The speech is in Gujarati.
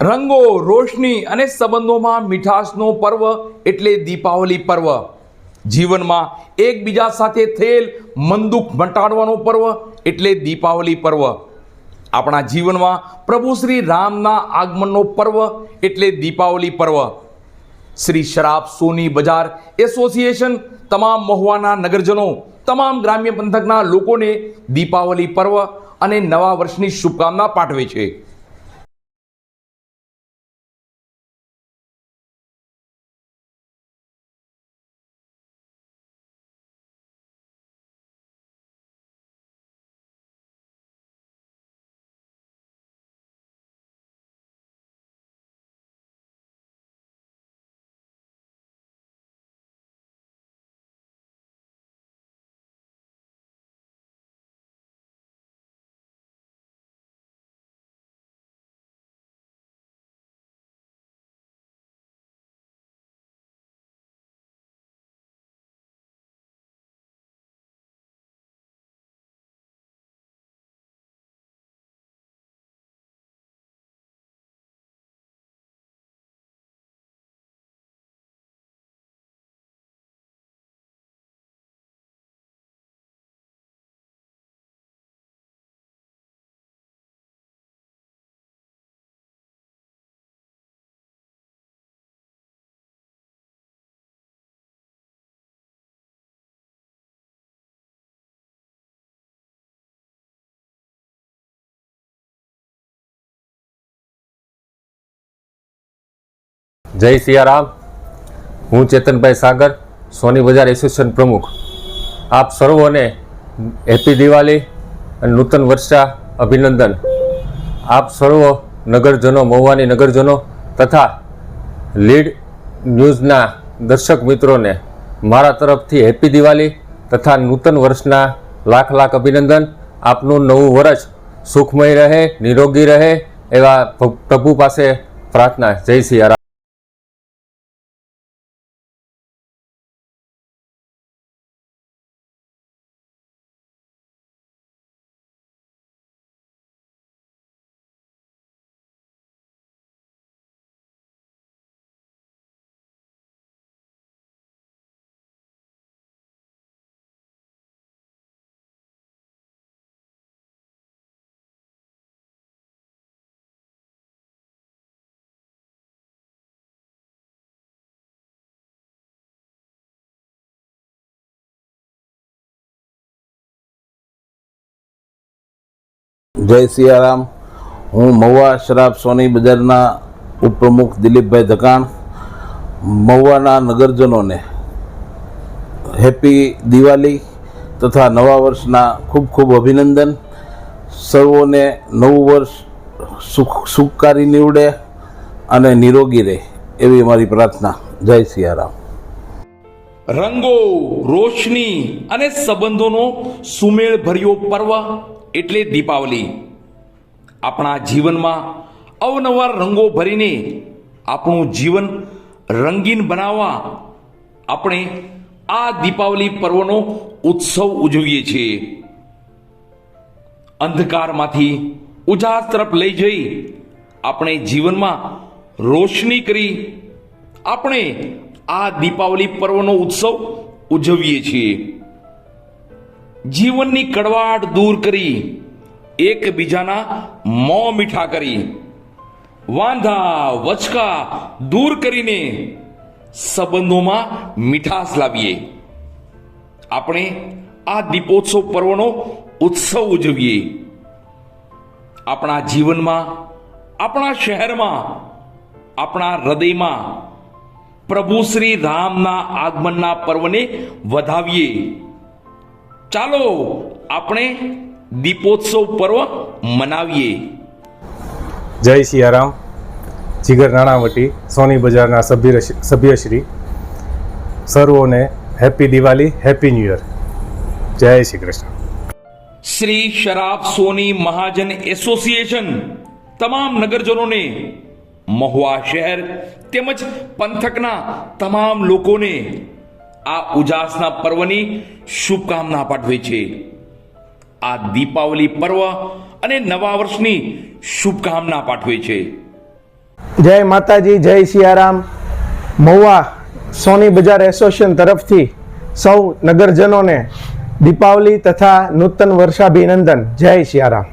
રંગો, રોશની અને સંબંધોમાં મીઠાશનો પર્વ એટલે દીપાવલી પર્વ. જીવનમાં એકબીજા સાથે થયેલ મનદુખ મટાડવાનો પર્વ એટલે દીપાવલી પર્વ. આપણા જીવનમાં પ્રભુ શ્રી રામના આગમનનો પર્વ એટલે દીપાવલી પર્વ. શ્રી શરાબ સોની બજાર એસોસિએશન તમામ મહુવાના નગરજનો, તમામ ગ્રામ્ય પંથકના લોકોને દીપાવલી પર્વ અને નવા વર્ષની શુભકામના પાઠવે છે. જય સિયારામ. હું ચેતનભાઈ સાગર, સોની બજાર એસોસિએશન પ્રમુખ. આપ સર્વોને હેપી દિવાળી અને નૂતન વર્ષા અભિનંદન. આપ સર્વો નગરજનો, મહુવાની નગરજનો તથા લીડ ન્યૂઝના દર્શક મિત્રોને મારા તરફથી હેપી દિવાળી તથા નૂતન વર્ષના લાખ લાખ અભિનંદન. આપનું નવું વર્ષ સુખમય રહે, નિરોગી રહે એવા પ્રભુ પાસે પ્રાર્થના. જય સિયારામ. જય સિયારામ. હું મહુવા શરાબ સોની બજારના ઉપપ્રમુખ દિલીપભાઈ ધકાણ. મહુવાના નગરજનોને હેપી દિવાળી તથા નવા વર્ષના ખૂબ ખૂબ અભિનંદન. સર્વોને નવું વર્ષ સુખ સુખકારી નીવડે અને નિરોગી રહે એવી અમારી પ્રાર્થના. જય સિયારામ. રંગો, રોશની અને સંબંધોનો સુમેળ ભર્યો પર્વ એટલે દીપાવલી. આપણા જીવનમાં અવનવા રંગો ભરીને આપણું જીવન રંગીન બનાવવા આપણે આ દીપાવલી પર્વનો ઉત્સવ ઉજવીએ છીએ. અંધકારમાંથી ઉજાસ તરફ લઈ જઈ આપણે જીવનમાં રોશની કરી આપણે આ દીપાવલી પર્વનો ઉત્સવ ઉજવીએ છીએ. જીવનની કડવાટ દૂર કરી, એકબીજાના મોં મીઠા કરી, વાંધા, વચકા દૂર કરીને સંબંધોમાં મીઠાશ લાવીએ. આપણે આ દીપોત્સવ પર્વનો ઉત્સવ ઉજવીએ. આપણા જીવનમાં, આપણા શહેરમાં, આપણા હૃદયમાં પ્રભુ શ્રી રામના આગમનના પર્વને વધાવીએ. ચાલો આપણે દીપોત્સવ પર્વ મનાવીએ. જય સિયારામ. જીગર નાણાવટી સોની બજારના સભ્ય સભ્યશ્રી સર્વોને happy Diwali happy new year. Jai Shri Krishna. Shri શરાબ Soni મહાજન એસોસિએશન તમામ નગરજનોને મહુવા શહેર તેમજ પંથકના તમામ લોકોને આ ઉજાસના પર્વની શુભકામના પાઠવે છે. આ દીપાવલી પર્વ અને નવા વર્ષની શુભકામના પાઠવે છે. જય માતાજી, જય સિયારામ. મહુવા સોની બજાર એસોસિએશન તરફથી સૌ નગરજનોને દીપાવલી તથા નૂતન વર્ષાભિનંદન. જય સિયારામ.